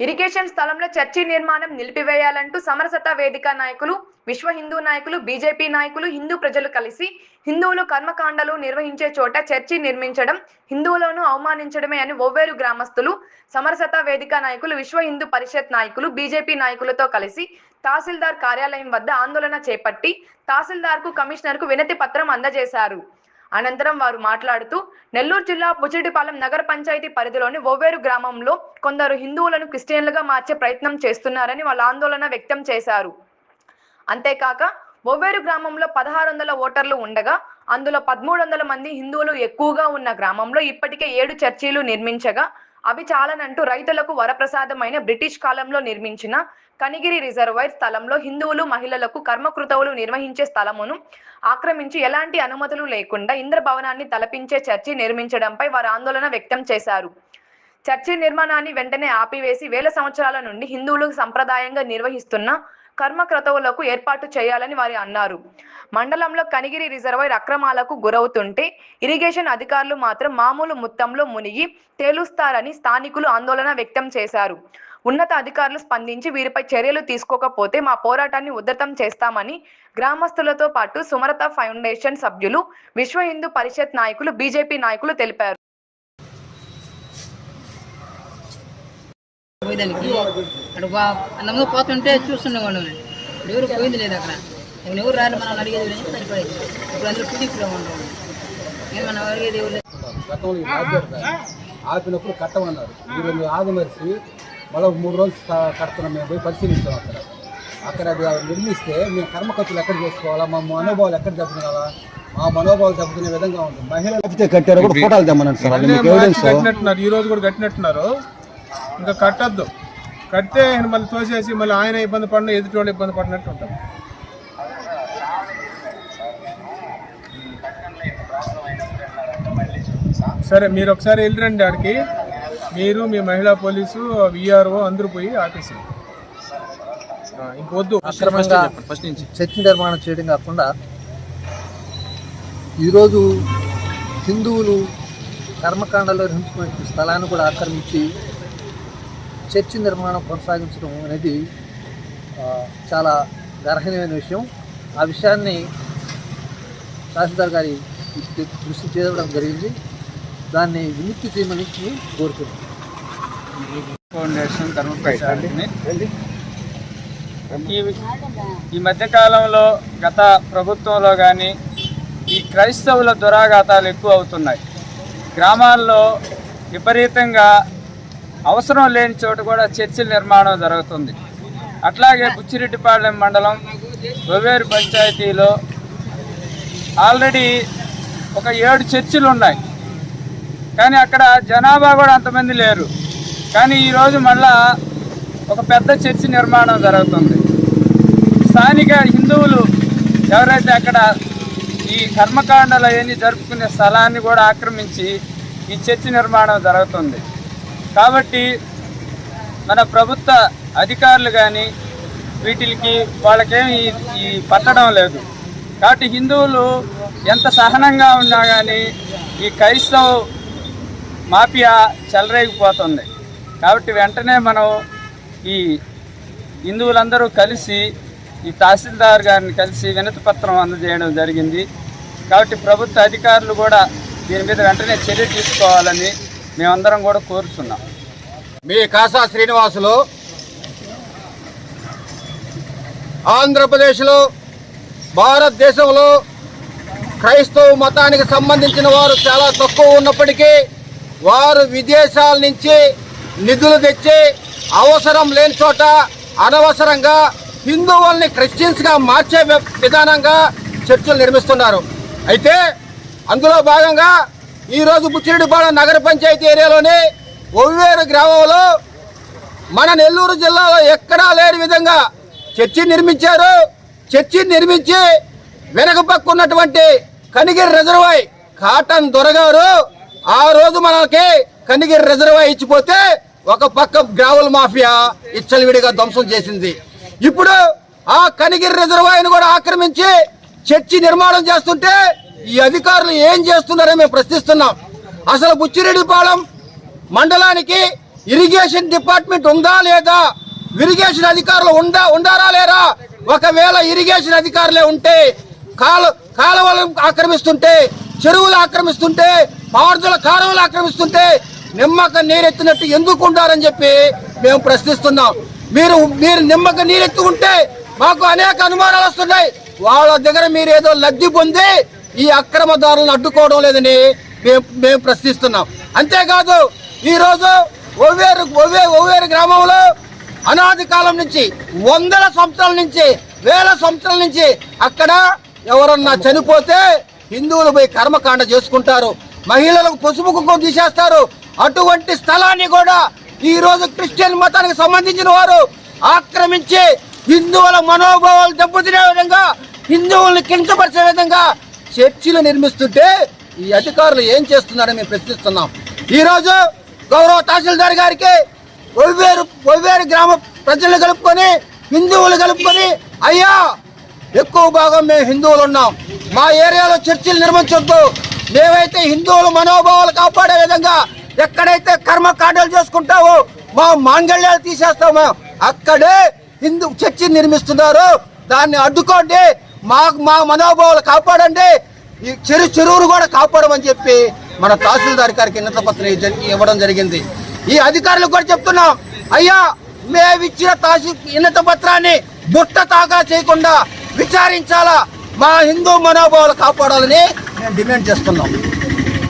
Irrigation స్థలంలో church నిర్మాణం నిలిపివేయాలంటూ సమరసత వేదిక నాయకులు విశ్వ హిందూ నాయకులు బీజేపీ నాయకులు హిందూ ప్రజలు కలిసి హిందువులు కర్మకాండలు నిర్వహించే చోట చర్చి నిర్మించడం హిందువులను అవమానించడమే అని ఓవేరు గ్రామస్తులు సమరసత వేదిక నాయకులు విశ్వ హిందూ పరిషత్ నాయకులు బీజేపీ నాయకులతో కలిసి తహసీల్దార్ కార్యాలయం వద్ద ఆందోళన చేపట్టి తహసీల్దార్కు కమిషనర్కు వినతి పత్రం అందజేశారు. అనంతరం వారు మాట్లాడుతూ నెల్లూరు జిల్లా బుచ్చిటిపాలెం నగర పంచాయతీ పరిధిలోని ఓవేరు గ్రామంలో కొందరు హిందువులను క్రిస్టియన్లుగా మార్చే ప్రయత్నం చేస్తున్నారని వాళ్ళ ఆందోళన వ్యక్తం చేశారు. అంతేకాక ఒవ్వేరు గ్రామంలో పదహారు వందల ఓటర్లు ఉండగా అందులో పదమూడు వందల మంది హిందువులు ఎక్కువగా ఉన్న గ్రామంలో ఇప్పటికే ఏడు చర్చీలు నిర్మించగా అవి చాలనంటూ రైతులకు వరప్రసాదమైన బ్రిటిష్ కాలంలో నిర్మించిన కనిగిరి రిజర్వాయర్ స్థలంలో హిందువులు మహిళలకు కర్మకృతవులు నిర్వహించే స్థలమును ఆక్రమించి ఎలాంటి అనుమతులు లేకుండా ఇంద్రభవనాన్ని తలపించే చర్చి నిర్మించడంపై వారు ఆందోళన వ్యక్తం చేశారు. చర్చి నిర్మాణాన్ని వెంటనే ఆపివేసి వేల సంవత్సరాల నుండి హిందువులు సంప్రదాయంగా నిర్వహిస్తున్న కర్మక్రతువులకు ఏర్పాటు చేయాలని వారు అన్నారు. మండలంలో కనిగిరి రిజర్వాయర్ అక్రమాలకు గురవుతుంటే ఇరిగేషన్ అధికారులు మాత్రం మామూలు మొత్తంలో మునిగి తేలుస్తారని స్థానికులు ఆందోళన వ్యక్తం చేశారు. ఉన్నత అధికారులు స్పందించి వీరిపై చర్యలు తీసుకోకపోతే మా పోరాటాన్ని ఉధృతం చేస్తామని గ్రామస్తులతో పాటు సుమరత ఫౌండేషన్ సభ్యులు విశ్వ హిందూ పరిషత్ నాయకులు బీజేపీ నాయకులు తెలిపారు. పోయేదానికి. అక్కడ బా అంతమంది పోతుంటే చూస్తుండేవాడు ఇప్పుడు ఎవరు పోయింది లేదు అక్కడ. ఇక్కడ ఎవరు రారు మనం అడిగేది లేదు సరిపోయేది ఇప్పుడు అందరూ టీడీపీలో ఉంటాం నేను మనం అడిగేది ఎవరు. ఆపినప్పుడు కట్టమన్నారు. మీరు మీరు ఆగమరిచి మళ్ళీ మూడు రోజులు కడుతున్నాం మేము పోయి పరిశీలిస్తాం అక్కడ. అక్కడ అది నిర్మిస్తే మేము కర్మ ఖర్చులు ఎక్కడ చేసుకోవాలా మా మనోభావాలు ఎక్కడ దెబ్బతినాలా? మా మనోభావాలు దెబ్బతినే విధంగా ఉంటుంది. మహిళలు కట్టారు కూడా ఫోటోలు తెమ్మనండి సార్. ఈ రోజు కూడా కట్టినట్టున్నారు. ఇంకా కట్టద్దు. కడితే ఆయన మళ్ళీ తోసేసి మళ్ళీ ఆయన ఇబ్బంది పడిన ఎదుటి వాళ్ళు ఇబ్బంది పడినట్టు ఉంటుంది సరే మీరు ఒకసారి వెళ్ళిరండి ఆడికి. మీరు మీ మహిళా పోలీసు విఆర్ఓ అందరూ పోయి ఆఫీసు ఇంకొద్దు అక్రమంగా చర్చి నిర్మాణం చేయడం కాకుండా ఈరోజు హిందువులు కర్మకాండలో నిర్మించుకున్న స్థలాన్ని కూడా ఆక్రమించి చర్చి నిర్మాణం కొనసాగించడం అనేది చాలా గర్హనీయమైన విషయం. ఆ విషయాన్ని తహసీల్దార్ గారి దృష్టి చేయడం జరిగింది. దాన్ని విముక్తి చేయమని కోరుతున్నాం ఫౌండేషన్ ధర్మప్రచారాన్ని ఈ ఈ మధ్యకాలంలో గత ప్రభుత్వంలో కానీ ఈ క్రైస్తవుల దురాఘాతాలు ఎక్కువ అవుతున్నాయి. గ్రామాల్లో విపరీతంగా అవసరం లేని చోట కూడా చర్చిల నిర్మాణం జరుగుతుంది. అట్లాగే బుచ్చిరెడ్డిపాళెం మండలం వెవ్వేరు పంచాయతీలో ఆల్రెడీ ఒక ఏడు చర్చిలు ఉన్నాయి. కానీ అక్కడ జనాభా కూడా అంతమంది లేరు. కానీ ఈరోజు మళ్ళా ఒక పెద్ద చర్చి నిర్మాణం జరుగుతుంది. స్థానిక హిందువులు ఎవరైతే అక్కడ ఈ కర్మకాండలు అవన్నీ జరుపుకునే స్థలాన్ని కూడా ఆక్రమించి ఈ చర్చి నిర్మాణం జరుగుతుంది. కాబట్టి మన ప్రభుత్వ అధికారులు కానీ వీటికి వాళ్ళకేమి ఈ పట్టడం లేదు. కాబట్టి హిందువులు ఎంత సహనంగా ఉన్నా కానీ ఈ క్రైస్తవ మాఫియా చెలరేగిపోతుంది. కాబట్టి వెంటనే మనం ఈ హిందువులందరూ కలిసి ఈ తహసీల్దార్ గారిని కలిసి వినతి పత్రం అందజేయడం జరిగింది. కాబట్టి ప్రభుత్వ అధికారులు కూడా దీని మీద వెంటనే చర్య తీసుకోవాలని మేమందరం కూడా కోరుతున్నాం మీ కాసా శ్రీనివాసులు ఆంధ్రప్రదేశ్లో భారతదేశంలో క్రైస్తవ మతానికి సంబంధించిన వారు చాలా తక్కువ ఉన్నప్పటికీ వారు విదేశాల నుంచి నిధులు తెచ్చి అవసరం లేని చోట అనవసరంగా హిందువుల్ని క్రిస్టియన్స్గా మార్చే విధానంగా చర్చలు నిర్మిస్తున్నారు. అయితే అందులో భాగంగా ఈరోజు బుచ్చిరెడ్డిపాలెం నగర పంచాయతీ ఏరియాలోని ఒవ్వేరు గ్రామంలో మన నెల్లూరు జిల్లాలో ఎక్కడా లేని విధంగా చర్చి నిర్మించారు. చర్చి నిర్మించి వెనక పక్కున్నటువంటి కనిగిరి రిజర్వాయ్ కాటన్ దొరగారు. ఆ రోజు మనకి కనిగిరి రిజర్వాయ్ ఇచ్చిపోతే ఒక పక్క గ్రావుల మాఫియా ఇచ్చలవిడిగా ధ్వంసం చేసింది. ఇప్పుడు ఆ కనిగిరి రిజర్వాయర్ను కూడా ఆక్రమించి చర్చి నిర్మాణం చేస్తుంటే ఈ అధికారులు ఏం చేస్తున్నారో మేము ప్రశ్నిస్తున్నాం. అసలు బుచ్చిరెడ్డిపాలెం మండలానికి ఇరిగేషన్ డిపార్ట్మెంట్ ఉందా లేదా? ఇరిగేషన్ అధికారులు ఉందా ఉండారా లేరా? ఒకవేళ ఇరిగేషన్ అధికారులే ఉంటే కాలు కాలువలు ఆక్రమిస్తుంటే చెరువులు ఆక్రమిస్తుంటే పారుదల కాలువలు ఆక్రమిస్తుంటే నిమ్మక నీరెత్తినట్టు ఎందుకు ఉండాలని చెప్పి మేము ప్రశ్నిస్తున్నాం. మీరు మీరు నిమ్మక నీరెత్తు ఉంటే మాకు అనేక అనుమానాలు వస్తున్నాయి. వాళ్ళ దగ్గర మీరు ఏదో లబ్ధి పొంది ఈ అక్రమదారులను అడ్డుకోవడం లేదని మేము మేము ప్రశ్నిస్తున్నాం. అంతేకాదు ఈరోజు ఒవ్వేరు ఒవ్వే ఒవ్వేరు గ్రామంలో అనాది కాలం నుంచి వందల సంవత్సరాల నుంచి వేల సంవత్సరాల నుంచి అక్కడ ఎవరన్నా చనిపోతే హిందువులు పోయి కర్మకాండ చేసుకుంటారు. మహిళలకు పసుపు కుంకుమ తీసేస్తారు. అటువంటి స్థలాన్ని కూడా ఈ రోజు క్రిస్టియన్ మతానికి సంబంధించిన వారు ఆక్రమించి హిందువుల మనోభావాలు దెబ్బతినే విధంగా హిందువుల్ని కించపరిచే విధంగా చర్చిలు నిర్మిస్తుంటే ఈ అధికారులు ఏం చేస్తున్నారని మేము ప్రశ్నిస్తున్నాం. ఈరోజు గౌరవ తహసీల్దార్ గారికి ఒవ్వేరు ఒవ్వేరు గ్రామ ప్రజలు కలుపుకొని హిందువులు కలుపుకొని అయ్యా ఎక్కువ భాగం మేము హిందువులు ఉన్నాం. మా ఏరియాలో చర్చిలు నిర్మించొద్దు. మేమైతే హిందువుల మనోభావాలు కాపాడే విధంగా ఎక్కడైతే కర్మకాండలు చేసుకుంటావో మా మాంగళ్యాలు తీసేస్తామో అక్కడే హిందూ చర్చి నిర్మిస్తున్నారు. దాన్ని అడ్డుకోండి. మా మా మనోభావాలు కాపాడండి. ఈ చెరు చెరువును కూడా కాపాడమని చెప్పి మన తహసీల్దార్ గారికి వినత పత్రం ఇవ్వడం జరిగింది. ఈ అధికారులకు కూడా చెప్తున్నాం అయ్యా మేమిచ్చిన తహసీల్ వినత పత్రాన్ని బుట్ట తాగా చేయకుండా విచారించాలా? మా హిందూ మనోభావాలు కాపాడాలని మేము డిమాండ్ చేస్తున్నాం.